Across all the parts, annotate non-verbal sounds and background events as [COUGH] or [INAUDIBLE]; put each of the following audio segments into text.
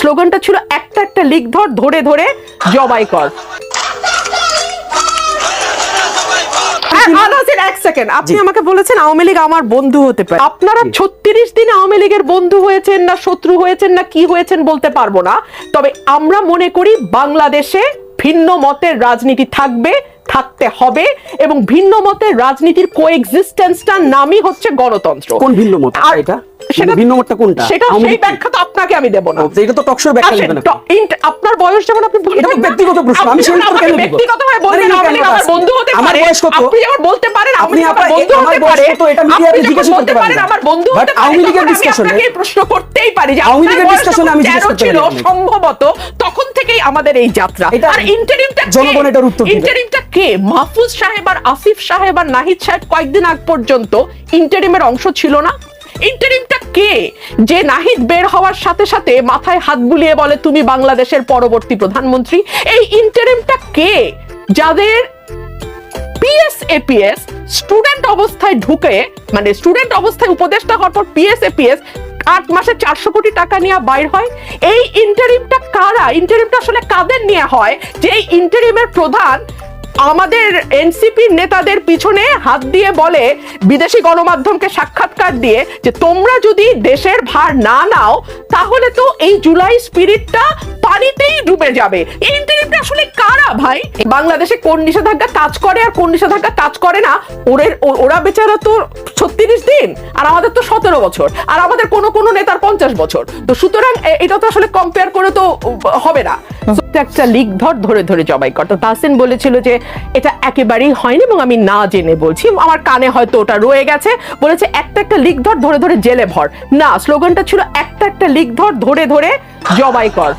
স্লোগানটা ছিল একটা একটা লিক ধর ধরে ধরে জবাই কর। হ্যাঁ, এক সেকেন্ড আপনি আমাকে বলেছেন আওয়ামী লীগ আমার বন্ধু হতে পারে। আপনারা ছত্রিশ দিন আওয়ামী লীগের বন্ধু হয়েছেন না শত্রু হয়েছেন না কি হয়েছেন বলতে পারব না। তবে আমরা মনে করি বাংলাদেশে ভিন্ন মতের রাজনীতি থাকবে থাকতে হবে এবং ভিন্ন মতের রাজনীতির কোএক্সিস্টেন্সটার নামই হচ্ছে গণতন্ত্র। কোন ভিন্ন মত? এটা? সেটা ভিন্ন মতটা কোনটা সেটা সেই ব্যাখ্যা তো আপনাকে আমি দেব না এটা তো টকশোর ব্যাখ্যা দিবেন আপনি। ট- ইন্ট- আপনার বয়স যেমন আপনি এটা ব্যক্তিগত প্রশ্ন, আমি সেই উত্তর কেন ব্যক্তিগতভাবে বললেন, আরে, আওয়ামী লীগ কেন আমার বন্ধু হতে আমার বয়স কত? আপনি যেমন বলতে পারেন, আপনি আমার বন্ধু হতে পারে। কত? এটা আপনি media তে যেমন জিজ্ঞাসা করতে পারেন, পারেন। আমার বন্ধু হতে পারে, আওয়ামী লীগের তখন আমি discussion এ- আপনাকে এই প্রশ্ন করতেই পারি যে আওয়ামী লীগের বয়স discussion এ যখন আমি জিজ্ঞেস 13 করতে পারি সম্ভবত তখন থেকেই আমাদের এই যাত্রা এটা আর ইন্টারিমটা জনগণ এটার উত্তর। ইন্টারিমটা কে মাহফুজ সাহেব আর আসিফ সাহেব আর নাহিদ সাহেব কয়েকদিন আগ পর্যন্ত ইন্টারিমের অংশ ছিল না ইন্টারিমটা কে? যে নাহিদ বের হওয়ার সাথে সাথে মাথায় হাত বুলিয়ে বলে, তুমি বাংলাদেশের পরবর্তী প্রধানমন্ত্রী এই ইন্টারিমটা কে? যাদের পিএস এপিএস স্টুডেন্ট অবস্থায় ঢুকে মানে স্টুডেন্ট অবস্থায় উপদেষ্টা হওয়ার পর পিএস এপিএস আট মাসে চারশো কোটি টাকা নিয়ে বাইর হয়। এই ইন্টারিমটা কারা? ইন্টারিমটা আসলে কাদের নিয়ে হয়? যে এই ইন্টারিমের প্রধান আমাদের এনসিপি নেতাদের পিছনে হাত দিয়ে বলে বিদেশি গণমাধ্যমকে সাক্ষাৎকার দিয়ে যে তোমরা যদি দেশের ভার না নাও, তাহলে তো এই জুলাই স্পিরিটটা পানিতেই ডুবে যাবে। এই ইন্টারিমটা আসলে কারা ভাই? বাংলাদেশে কোন নিষেধাজ্ঞা কাজ করে আর কোন নিষেধাজ্ঞা কাজ করে না? ওদের ওরা বেচারা তো ছত্রিশ দিন, আর আমাদের তো সতেরো বছর, আর আমাদের কোনো কোনো নেতার পঞ্চাশ বছর। তো সুতরাং এটা তো আসলে কম্পেয়ার করে তো হবে না। একটা লিক ধর ধরে ধরে জবাই কর। তো তাহসিন বলেছিল যে এটা একেবারেই হয়নি এবং আমি না জেনে বলছি। আমার কানে হয়তো ওটা রয়ে গেছে। বলেছে, একটা একটা লিক ধর ধরে ধরে জেলে ভর। না, স্লোগানটা ছিল, একটা একটা লিক ধর ধরে ধরে জবাই কর।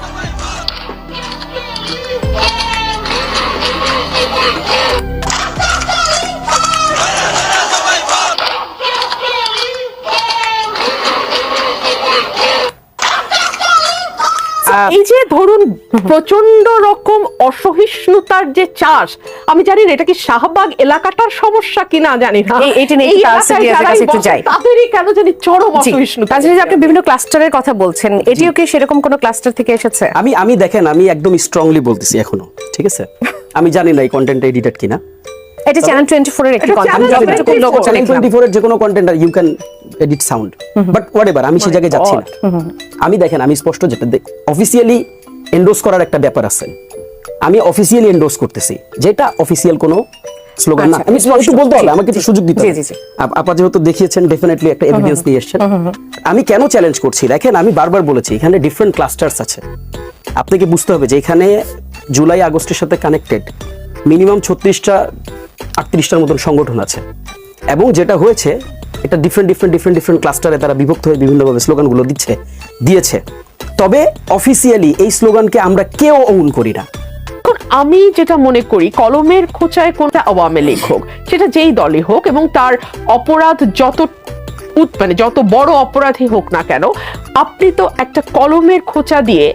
এই যে ধরুন প্রচণ্ড রকম অসহিষ্ণুতার যে চাষ আমি জানি না এটা কি শাহবাগ এলাকাটার সমস্যা কিনা জানি না। এই- এইটা নিয়ে একটু যাই। তাদেরই কেন জানি চরম জি অসহিষ্ণুতা তাছাড়া আপনি বিভিন্ন ক্লাস্টারের কথা বলছেন এটিও কি সেরকম কোনো ক্লাস্টার থেকে এসেছে? আমি আমি দেখেন আমি একদম স্ট্রংলি বলতেছি এখনও ঠিক আছে? আমি জানি না এই কন্টেন্ট এডিটেড কিনা। এটা চ্যানেল টোয়েন্টি ফোর এর একটি কন্টেন্ট 24 চ্যানেল লিখলাম টোয়েন্টি ফোর এর যে কোনো content you can edit sound but whatever আমি সেই জায়গায় যাচ্ছি না। আমি দেখেন আমি স্পষ্ট যেটা অফিসিয়ালি এন্ডোর্স করার একটা ব্যাপার আছে। আমি অফিসিয়ালি এন্ডোর্স করতেছি। যেটা অফিসিয়াল কোনো স্লোগান না। আচ্ছা, আমি একটু বলতে হবে আমাকে একটু সুযোগ দিতে হবে। আপা যেহেতু দেখিয়েছেন ডেফিনেটলি একটা এভিডেন্স নিয়ে এসেছেন। আমি কেন চ্যালেঞ্জ করছি? দেখেন আমি বারবার বলেছি এখানে ডিফারেন্ট ক্লাস্টার্স আছে। আপনাকে বুঝতে হবে যে এখানে জুলাই আগস্টের সাথে কানেক্টেড মিনিমাম ছত্রিশটা, আটত্রিশটার মতন সংগঠন আছে। এবং যেটা হয়েছে, এটা ডিফারেন্ট ডিফারেন্ট ডিফারেন্ট ডিফারেন্ট ক্লাস্টারে তারা বিভক্ত হয়ে বিভিন্নভাবে স্লোগানগুলো দিচ্ছে, দিয়েছে। তবে অফিসিয়ালি এই স্লোগানকে আমরা কেউ ওন করি না। আমি যেটা মনে করি, কলমের খোঁচায় কোনটা আওয়ামী লীগ হোক, সেটা যেই দলই হোক এবং তার অপরাধ যত মানে যত বড় অপরাধী হোক না কেন, আপনি তো একটা কলমের খোঁচা দিয়ে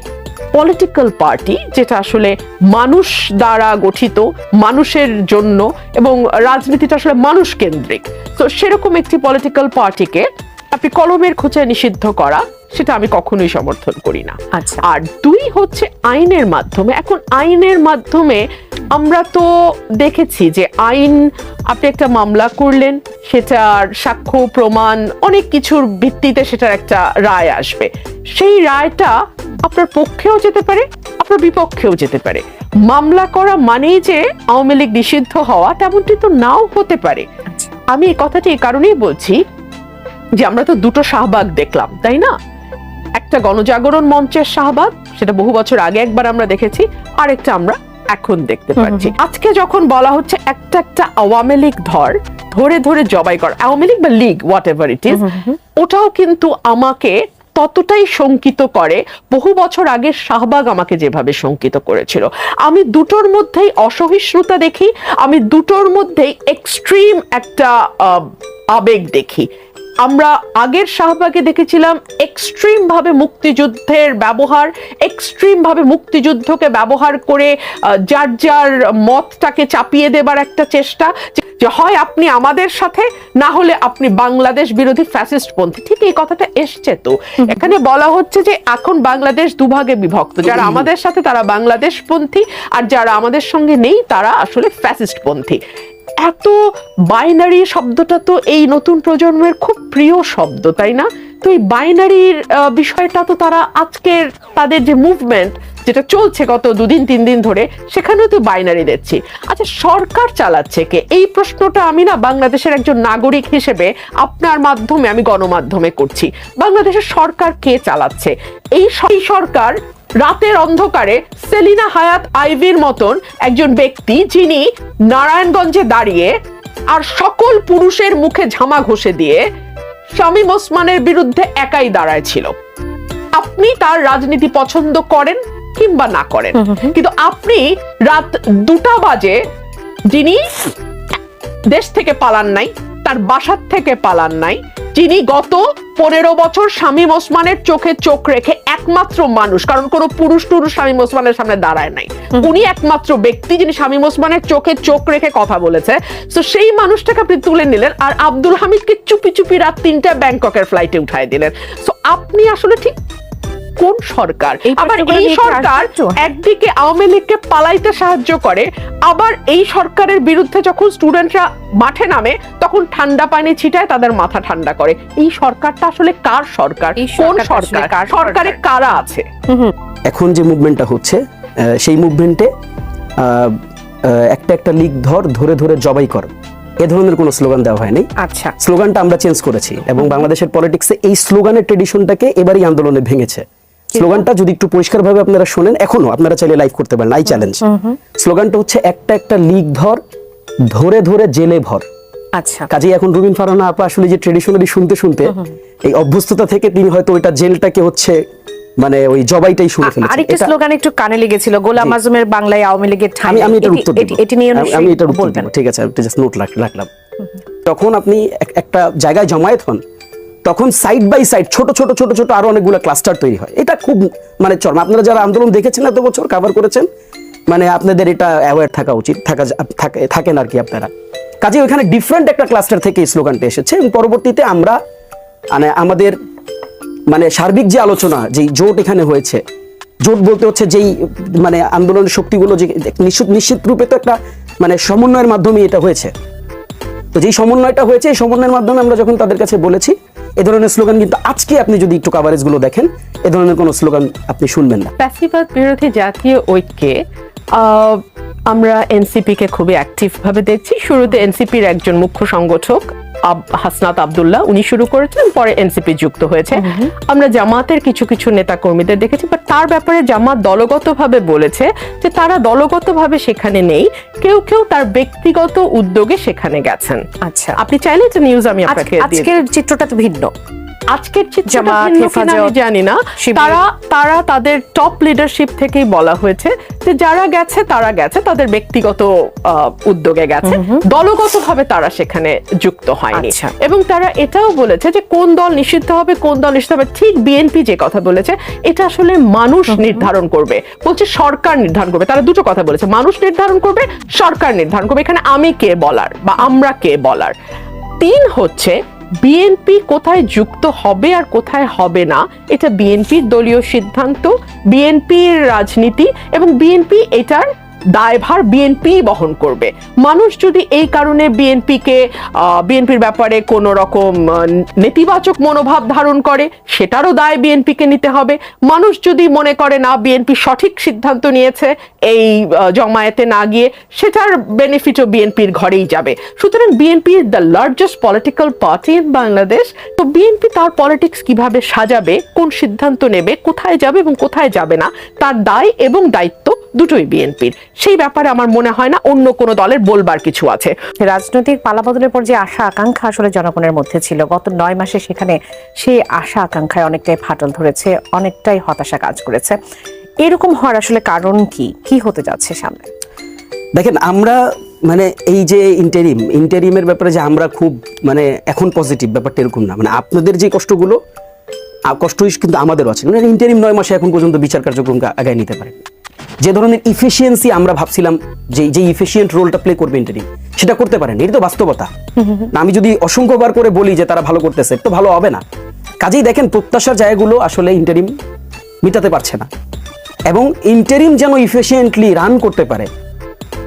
পলিটিক্যাল পার্টি যেটা আসলে মানুষ দ্বারা গঠিত মানুষের জন্য এবং রাজনীতিটা আসলে মানুষ কেন্দ্রিক। তো সেরকম একটি পলিটিক্যাল পার্টিকে আপনি কলমের খোঁচায় নিষিদ্ধ করা সেটা আমি কখনোই সমর্থন করি না। আচ্ছা। আর দুই হচ্ছে আইনের মাধ্যমে। এখন আইনের মাধ্যমে আমরা তো দেখেছি যে আইন আপনি একটা মামলা করলেন সেটার সাক্ষ্য প্রমাণ অনেক কিছুর ভিত্তিতে সেটার একটা রায় আসবে। সেই রায়টা আপনার পক্ষেও যেতে পারে আপনার বিপক্ষেও যেতে পারে। মামলা করা মানেই যে আওয়ামী লীগ নিষিদ্ধ হওয়া তেমনটি তো নাও হতে পারে। আমি এই কথাটি এই কারণেই বলছি যে আমরা তো দুটো শাহবাগ দেখলাম তাই না? একটা গণজাগরণ মঞ্চের শাহবাগ সেটা বহু বছর আগে একবার আমরা দেখেছি আরেকটা আমরা এখন দেখতে পাচ্ছি। আজকে যখন বলা হচ্ছে একটা একটা আওয়ামী লীগ ধর ধরে ধরে জবাই কর আওয়ামী লীগ বা League whatever it is ওটাও কিন্তু আমাকে ততটাই শঙ্কিত করে। বহু বছর আগে শাহবাগ আমাকে যেভাবে শঙ্কিত করেছিল। আমি দুটোর মধ্যেই অসহিষ্ণুতা দেখি, আমি দুটোর মধ্যেই এক্সট্রিম একটা আবেগ দেখি। আমরা আগের শাহবাগে দেখেছিলাম এক্সট্রিম ভাবে মুক্তিযুদ্ধের ব্যবহার এক্সট্রিম ভাবে মুক্তিযুদ্ধকে ব্যবহার করে যার যার মতটাকে চাপিয়ে দেবার একটা চেষ্টা যে- যে হয় আপনি আমাদের সাথে না হলে আপনি বাংলাদেশ বিরোধী ফ্যাসিস্ট পন্থী। ঠিক এই কথাটা এসছে তো। এখানে বলা হচ্ছে যে এখন বাংলাদেশ দুভাগে বিভক্ত। যারা আমাদের সাথে তারা বাংলাদেশ পন্থী আর যারা আমাদের সঙ্গে নেই তারা আসলে ফ্যাসিস্ট পন্থী। এত বাইনারি শব্দটা তো এই নতুন প্রজন্মের খুব প্রিয় শব্দ, তাই না? তো এই বাইনারির বিষয়টা তো তারা আজকের তাদের যে মুভমেন্ট যেটা চলছে গত দুদিন, তিন দিন ধরে, সেখানেও তো বাইনারি দেখছি। আচ্ছা সরকার চালাচ্ছে কে? এই প্রশ্নটা আমি না বাংলাদেশের একজন নাগরিক হিসেবে আপনার মাধ্যমে আমি গণমাধ্যমে করছি। বাংলাদেশের সরকার কে চালাচ্ছে? এই সরকার রাতের অন্ধকারে সেলিনা হায়াত আইভির মতন একজন ব্যক্তি যিনি নারায়ণগঞ্জে দাঁড়িয়ে আর সকল পুরুষের মুখে ঝামা ঘষে দিয়ে শামীম ওসমানের বিরুদ্ধে একাই দাঁড়ায় ছিল। আপনি তার রাজনীতি পছন্দ করেন কিংবা না করেন। কিন্তু আপনি রাত দুটা বাজে যিনি দেশ থেকে পালান নাই তার বাসার থেকে পালান নাই যিনি গত পনেরো বছর শামীম ওসমানের চোখে চোখ রেখে একমাত্র মানুষ কারণ কোনো পুরুষ টুরুষ শামীম ওসমানের সামনে দাঁড়ায় নাই। উনি একমাত্র ব্যক্তি যিনি শামীম ওসমানের চোখে চোখ রেখে কথা বলেছে। তো সেই মানুষটাকে আপনি তুলে নিলেন আর আব্দুল হামিদকে চুপি চুপি রাত তিনটা ব্যাংককের ফ্লাইটে উঠায় দিলেন। তো আপনি আসলে ঠিক কোন সরকার? আবার এই সরকার একদিকে আওয়ামী লীগকে পালাইতে সাহায্য করে আবার এই সরকারের বিরুদ্ধে যখন স্টুডেন্টরা মাঠে নামে তখন ঠান্ডা পানি ছিটায় তাদের মাথা ঠান্ডা করে। এই সরকারটা আসলে কার সরকার? কোন সরকার? কার সরকারে? কারা আছে? এখন যে মুভমেন্টটা হচ্ছে আহ, সেই মুভমেন্টে একটা একটা লিগ ধর ধরে ধরে জবাই কর। এ ধরনের কোনো স্লোগান দেওয়া হয়নি। আচ্ছা। স্লোগানটা আমরা চেঞ্জ করেছি এবং বাংলাদেশের পলিটিক্সে এই স্লোগানের ট্রেডিশনটাকে এবারই আন্দোলনে ভেঙেছে। স্লোগানটা যদি একটু পরিষ্কারভাবে আপনারা শোনেন এখনও আপনারা চাইলে লাইভ করতে পারেন আই চ্যালেঞ্জ স্লোগানটা হচ্ছে একটা একটা লিগ ধর ধরে ধরে জেলে ভর। আচ্ছা। কাজেই এখন রুবিন ফারানা আপা আসলে যে ট্রেডিশনালি শুনতে শুনতে এই অভ্যস্ততা থেকে তিনি হয়তো ওইটা জেলটাকে হচ্ছে মানে ওই জবাইটাই শুনে ফেলেছেন। আরেকটা স্লোগান একটু কানে লেগেছিল গোলাম আজমের বাংলায় আওয়ামী লীগের ঠাঁই। আমি আমি এটার এটি- উত্তর দেব। এটি নিয়ে আমি- এটার উত্তর দেব। ঠিক আছে আমি জাস্ট নোট রাখলাম। তখন আপনি একটা জায়গায় জমায়েত হন তখন সাইড বাই সাইড ছোট ছোট ছোট ছোট আরও অনেকগুলো ক্লাস্টার তৈরি হয়। এটা খুব মানে চরম। আপনারা যারা আন্দোলন দেখেছেন এত বছর কভার করেছেন মানে আপনাদের এটা অ্যাওয়ার থাকা উচিত, থাকা থাকে- থাকেন আর কি আপনারা। কাজে ওইখানে ডিফারেন্ট একটা ক্লাস্টার থেকে এই স্লোগানটা এসেছে এবং পরবর্তীতে আমরা মানে আমাদের মানে সার্বিক যে আলোচনা যেই জোট এখানে হয়েছে, জোট বলতে হচ্ছে যেই মানে আন্দোলনের শক্তিগুলো যে নিশ্চিত নিশ্চিত রূপে তো একটা মানে সমন্বয়ের মাধ্যমে এটা হয়েছে। তো যেই সমন্বয়টা হয়েছে, এই সমন্বয়ের মাধ্যমে আমরা যখন তাদের কাছে বলেছি এ ধরনের স্লোগান কিন্তু আজকে আপনি যদি একটু কাভারেজগুলো দেখেন, এ ধরনের কোন স্লোগান আপনি শুনবেন না। প্যাসিবাদ বিরোধী জাতীয় ঐক্যে আমরা এনসিপি কে খুবই অ্যাক্টিভ ভাবে দেখছি। শুরুতে এনসিপির একজন মুখ্য সংগঠক হাসনাত আবদুল্লাহ উনি শুরু করেছেন পরে এনসিপি যুক্ত হয়েছে। আমরা জামাতের কিছু কিছু নেতা কর্মীদের দেখেছি বাট তার ব্যাপারে জামাত দলগতভাবে বলেছে যে তারা দলগতভাবে সেখানে নেই কেউ কেউ তার ব্যক্তিগত উদ্যোগে সেখানে গেছেন। আচ্ছা। আপনি চাইলে নিউজ আমি আপনাকে আজকের চিত্রটা তো ভিন্ন। আজকের জামাত, হেফাজত, জানি না। তারা তারা তাদের টপ লিডারশিপ থেকেই বলা হয়েছে যে যারা গেছে তারা গেছে তাদের ব্যক্তিগত উদ্যোগে গেছে। দলগতভাবে তারা সেখানে যুক্ত হয়নি। আচ্ছা। এবং তারা এটাও বলেছে যে কোন দল নিষিদ্ধ হবে কোন দল নিষিদ্ধ হবে। ঠিক বিএনপি যে কথা বলেছে এটা আসলে মানুষ নির্ধারণ করবে। বলছে সরকার নির্ধারণ করবে। তারা দুটো কথা বলেছে মানুষ নির্ধারণ করবে সরকার নির্ধারণ করবে। এখানে আমি কে বলার বা আমরা কে বলার? তিন হচ্ছে বিএনপি কোথায় যুক্ত হবে আর কোথায় হবে না, এটা বিএনপির দলীয় সিদ্ধান্ত, বিএনপির রাজনীতি এবং বিএনপি এটার দায়ভার বিএনপি বহন করবে। মানুষ যদি এই কারণে বিএনপিকে বিএনপির ব্যাপারে কোনো রকম নেতিবাচক মনোভাব ধারণ করে, সেটারও দায় বিএনপিকে নিতে হবে। মানুষ যদি মনে করে, না বিএনপি সঠিক সিদ্ধান্ত নিয়েছে, এই জমায়েতে না গিয়ে, সেটার বেনিফিটও বিএনপির ঘরেই যাবে। সুতরাং BNP the largest political party in Bangladesh তো বিএনপি তার পলিটিক্স কীভাবে সাজাবে, কোন সিদ্ধান্ত নেবে, কোথায় যাবে এবং কোথায় যাবে না, তার দায় এবং দায়িত্ব দুটোই বিএনপির। সেই ব্যাপারে আমার মনে হয় না অন্য কোনো দলের বলবার কিছু আছে। রাজনৈতিক পালাবদলের পর যে আশা আকাঙ্ক্ষা আসলে জনগণের মধ্যে ছিল গত নয় মাসে সেখানে সেই আশা আকাঙ্ক্ষায় অনেকটাই ফাটল ধরেছে অনেকটাই হতাশা কাজ করেছে। এরকম হওয়ার আসলে কারণ কি? কি হতে যাচ্ছে সামনে? দেখেন আমরা মানে এই যে ইন্টারিম ইন্টারিমের ব্যাপারে যে আমরা খুব মানে এখন পজিটিভ ব্যাপারটা এরকম না। মানে আপনাদের যে কষ্টগুলো কষ্ট কিন্তু আমাদেরও আছে। মানে ইন্টারিম নয় মাসে এখন পর্যন্ত বিচার কার্যক্রম আগায় নিতে পারে যে ধরনের ইফিসিয়েন্সি আমরা ভাবছিলাম যে যে ইফিসিয়েন্ট রোলটা প্লে করবে ইন্টারিম সেটা করতে পারেন। এটা তো বাস্তবতা। না, [LAUGHS] আমি যদি অসংখ্যবার করে বলি যে তারা ভালো করতেছে তো ভালো হবে না। কাজেই দেখেন প্রত্যাশার জায়গাগুলো আসলে ইন্টারিম মিটাতে পারছে না। এবং ইন্টারিম যেন ইফিসিয়েন্টলি রান করতে পারে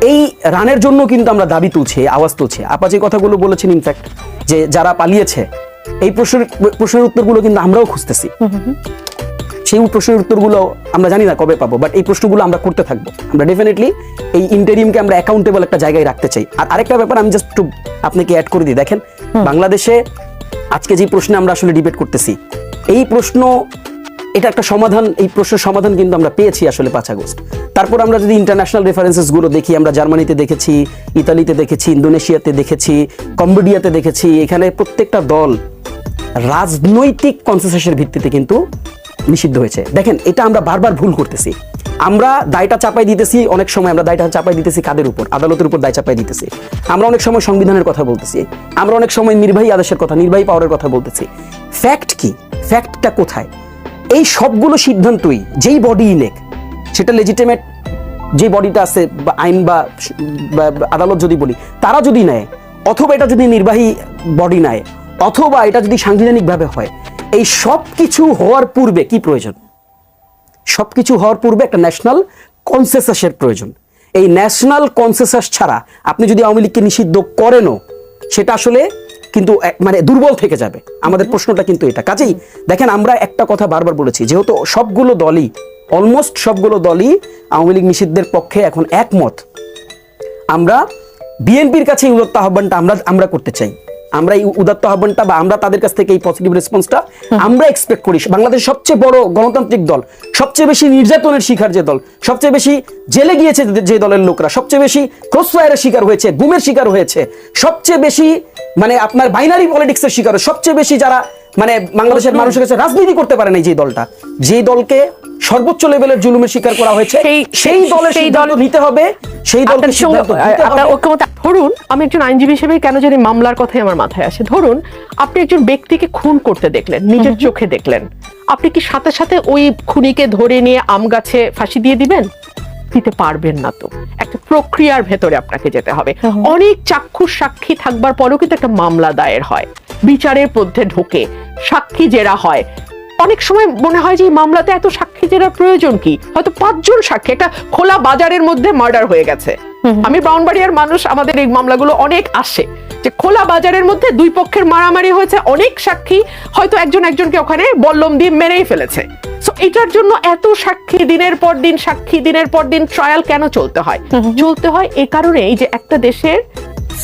এই রানের জন্য কিন্তু আমরা দাবি তুলছি আওয়াজ তুলছি। আপা যে কথাগুলো বলেছেন ইনফ্যাক্ট যে যারা পালিয়েছে এই প্রশ্নের প্রশ্নের উত্তরগুলো কিন্তু আমরাও খুঁজতেছি। [LAUGHS] [LAUGHS] সেই প্রশ্নের উত্তরগুলো আমরা জানি না কবে পাবো বাট এই প্রশ্নগুলো আমরা করতে থাকব। আমরা ডেফিনেটলি এই ইন্টারিমকে আমরা অ্যাকাউন্টেবল একটা জায়গায় রাখতে চাই। আর আরেকটা ব্যাপার আমি জাস্ট একটু আপনাকে অ্যাড করে দিই দেখেন বাংলাদেশে আজকে যে প্রশ্নে আমরা আসলে ডিবেট করতেছি এই প্রশ্ন এটা একটা সমাধান এই প্রশ্নের সমাধান কিন্তু আমরা পেয়েছি আসলে পাঁচ আগস্ট। তারপর আমরা যদি ইন্টারন্যাশনাল রেফারেন্সেসগুলো দেখি আমরা জার্মানিতে দেখেছি ইতালিতে দেখেছি ইন্দোনেশিয়াতে দেখেছি কম্বোডিয়াতে দেখেছি এখানে প্রত্যেকটা দল রাজনৈতিক কনসেসের ভিত্তিতে কিন্তু নিষিদ্ধ হয়েছে। দেখেন, এটা আমরা বারবার ভুল করতেছি। আমরা দায়টা চাপাই দিতেছি, অনেক সময় আমরা দায়টা চাপাই দিতেছি কাদের উপর? আদালতের উপর দায় চাপাই দিতেছি। আমরা অনেক সময় সংবিধানের কথা বলতেছি। আমরা অনেক সময় নির্বাহী আদেশের কথা, নির্বাহী পাওয়ারের কথা বলতেছি। ফ্যাক্ট কি? ফ্যাক্টটা কোথায়? এই সবগুলো সিদ্ধান্তই যেই বডি নেক সেটা লেজিটেমেট যে বডিটা আছে, বা আইন বা আদালত যদি বলি, তারা যদি নেয়, অথবা এটা যদি নির্বাহী বডি নেয়, অথবা এটা যদি সাংবিধানিকভাবে হয় এই সব কিছু হওয়ার পূর্বে কি প্রয়োজন? সব কিছু হওয়ার পূর্বে একটা ন্যাশনাল কনসেসাসের প্রয়োজন। এই ন্যাশনাল কনসেসাস ছাড়া আপনি যদি আওয়ামী লীগকে নিষিদ্ধ করেনও সেটা আসলে কিন্তু এক- মানে দুর্বল থেকে যাবে। আমাদের প্রশ্নটা কিন্তু এটা। কাজেই দেখেন আমরা একটা কথা বারবার বলেছি যেহেতু সবগুলো দলই অলমোস্ট সবগুলো দলই আওয়ামী লীগ নিষিদ্ধের পক্ষে এখন একমত। আমরা বিএনপির কাছে এই উদাত্ত আহ্বানটা আমরা আমরা করতে চাই। আমরা এই উদাত্ত আহ্বানটা বা আমরা তাদের কাছ থেকে এই পজিটিভ রেসপন্সটা আমরা এক্সপেক্ট করি। বাংলাদেশের সবচেয়ে বড় গণতান্ত্রিক দল সবচেয়ে বেশি নির্যাতনের শিকার যে দল সবচেয়ে বেশি জেলে গিয়েছে যে- দলের লোকরা সবচেয়ে বেশি ক্রসফায়ারের শিকার হয়েছে গুমের শিকার হয়েছে সবচেয়ে বেশি মানে আপনার বাইনারি পলিটিক্সের শিকার সবচেয়ে বেশি যারা মানে বাংলাদেশের মানুষের কাছে রাজনীতি করতে পারে না যে দলটা যে দলকে সর্বোচ্চ লেভেলের জুলুমের শিকার করা হয়েছে। সেই- দলের সেই দল- নিতে হবে। সেই দলকে আপনার। ঐক্যমত ধরুন আমি একজন আইনজীবী হিসেবে কেন জানি মামলার কথাই আমার মাথায় আসে। ধরুন আপনি একজন ব্যক্তিকে খুন করতে দেখলেন নিজের চোখে দেখলেন। আপনি কি সাথে সাথে ওই খুনিকে ধরে নিয়ে আম গাছে ফাঁসি দিয়ে দিবেন? দিতে পারবেন না তো। একটা প্রক্রিয়ার ভেতরে আপনাকে যেতে হবে। অনেক চাক্ষুষ সাক্ষী থাকবার পরেও কিন্তু একটা মামলা দায়ের হয়। বিচারের মধ্যে ঢোকে। সাক্ষী জেরা হয়। অনেক সময় মনে হয় যে এই মামলাতে এত সাক্ষী জেরার প্রয়োজন কি? হয়তো পাঁচজন সাক্ষী একটা খোলা বাজারের মধ্যে মার্ডার হয়ে গেছে। আমি ব্রাউনবাড়িয়ার মানুষ আমাদের এই মামলাগুলো অনেক আসে। যে খোলা বাজারের মধ্যে দুই পক্ষের মারামারি হয়েছে অনেক সাক্ষী হয়তো একজন একজনকে ওখানে বল্লম দিয়ে মেরেই ফেলেছে। সো এটার জন্য এত সাক্ষী দিনের পর দিন সাক্ষী দিনের পর দিন ট্রায়াল কেন চলতে হয়? চলতে হয় এ কারণেই যে একটা দেশের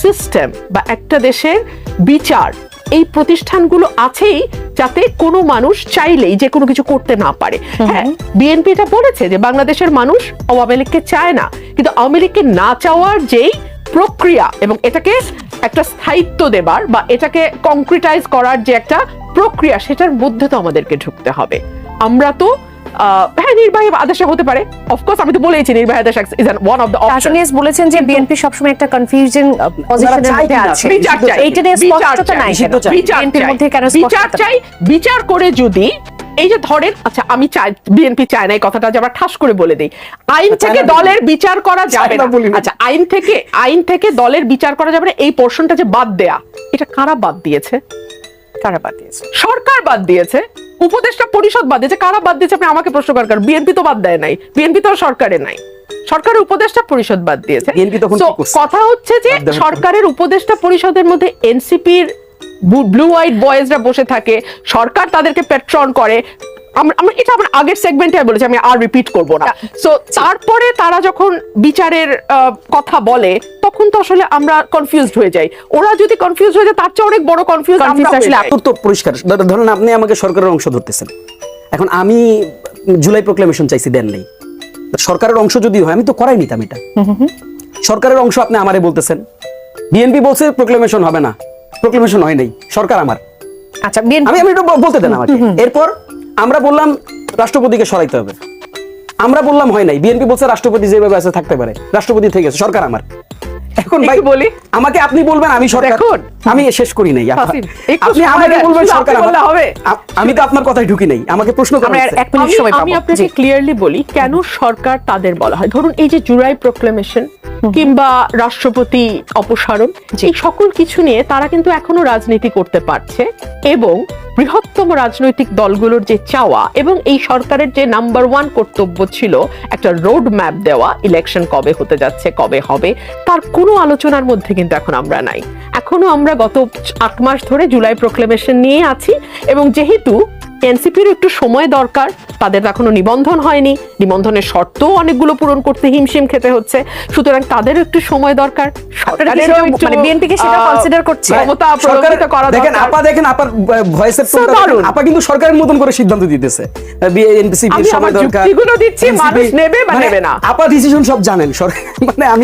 সিস্টেম বা একটা দেশের বিচার এই প্রতিষ্ঠানগুলো আছেই যাতে কোনো মানুষ চাইলেই যে কোনো কিছু করতে না পারে। হ্যাঁ বিএনপি এটা বলেছে যে বাংলাদেশের মানুষ আওয়ামী লীগকে চায় না কিন্তু আওয়ামী লীগকে না চাওয়ার যেই প্রক্রিয়া এবং এটাকে একটা স্থায়িত্ব দেবার বা এটাকে কংক্রিটাইজ করার যে একটা প্রক্রিয়া সেটার মধ্যে তো আমাদেরকে ঢুকতে হবে। আমরা তো হ্যাঁ নির্বাহী আদেশে হতে পারে। অফকোর্স আমি তো বলেইছি নির্বাহী আদেশ ইজ ওয়ান অফ দ্য বলেছেন যে বিএনপি সবসময় একটা কনফিউজিং পজিশনের মধ্যে আছে। এইটা নিয়ে স্পষ্টতা নাই বিএনপির মধ্যে কেন বিচার চাই বিচার করে যদি এই যে ধরেন আচ্ছা আমি চাই বিএনপি চায় না এই কথাটা যে আমরা ঠাস করে বলে দিই। আইন থেকে দলের বিচার করা যাবে না। আচ্ছা আইন থেকে আইন থেকে দলের বিচার করা যাবে না এই পোর্শনটা যে বাদ দেয়া এটা কারা বাদ দিয়েছে? কারা বাদ দিয়েছে? সরকার বাদ দিয়েছে। উপদেষ্টা পরিষদ বাদ দিয়েছে কারা বাদ দিয়েছে আপনি আমাকে প্রশ্ন করার বিএনপি তো বাদ দেয় নাই বিএনপি তো সরকারে নাই সরকারের উপদেষ্টা পরিষদ বাদ দিয়েছে? কথা হচ্ছে যে। সরকারের উপদেষ্টা পরিষদের মধ্যে এনসিপির ব্লু হোয়াইট বয়েজরা বসে থাকে সরকার তাদেরকে পেট্রন করে আমরা এটা আমরা আগের সেগমেন্টে বলেছি আমি আর রিপিট করব না। সো তারপরে তারা যখন বিচারের কথা বলে তখন তো আসলে আমরা কনফিউজড হয়ে যাই। ওরা যদি কনফিউজ হয়ে যায় তার চেয়ে অনেক বড় কনফিউজ আমরা আসলে। তো পরিষ্কার। ধর- ধরেন আপনি আমাকে সরকারের অংশ ধরতেছেন। এখন আমি জুলাই প্রোক্লেমেশন চাইছি দেন নেই। সরকারের অংশ যদি হয় আমি তো করাই নিতাম এটা। সরকারের অংশ আপনি আমারে বলতেছেন। বিএনপি বলছে প্রোক্লেমেশন হবে না। প্রোক্লেমেশন হয় নাই। সরকার আমার। আচ্ছা আমি আমি একটু ব- বলতে দেন আমাকে। এরপর আমরা বললাম রাষ্ট্রপতিকে সরাইতে হবে আমরা বললাম হয় নাই বিএনপি বলছে রাষ্ট্রপতি যেভাবে আছে থাকতে পারে রাষ্ট্রপতি থেকে গেছে সরকার আমার এখন ভাই বলি। আমাকে আপনি বলবেন আমি সরকার। আমি শেষ করি নাই। আপনি আমাকে বলবেন সরকার বললে হবে? আমি তো আপনার কথায় ঢুকি নাই আমাকে প্রশ্ন করা আমরা এক মিনিট সময় আমি আপনাকে ক্লিয়ারলি বলি কেন সরকার তাদের বলা হয়। ধরুন এই যে জুলাই প্রোক্লেমেশন কিংবা রাষ্ট্রপতি অপসারণ এই সকল কিছু নিয়ে তারা কিন্তু এখনও রাজনীতি করতে পারছে এবং বৃহত্তম রাজনৈতিক দলগুলোর যে চাওয়া এবং এই সরকারের যে নাম্বার ওয়ান কর্তব্য ছিল একটা রোড ম্যাপ দেওয়া ইলেকশন কবে হতে যাচ্ছে কবে হবে তার কোনো আলোচনার মধ্যে কিন্তু এখন আমরা নাই। এখনও আমরা গত আট মাস ধরে জুলাই প্রোক্লেমেশন নিয়ে আছি এবং যেহেতু এনসিপির একটু সময় দরকার তাদের এখনও নিবন্ধন হয়নি। নিবন্ধনের শর্তও অনেকগুলো পূরণ করতে হিমশিম খেতে হচ্ছে। সুতরাং তাদেরও একটু সময় দরকার। মানে। আপা কিন্তু সরকারের মতন করে সিদ্ধান্ত দিতেছে। সময় দরকার। মানে। আপা ডিসিশন সব জানেন মানে আমি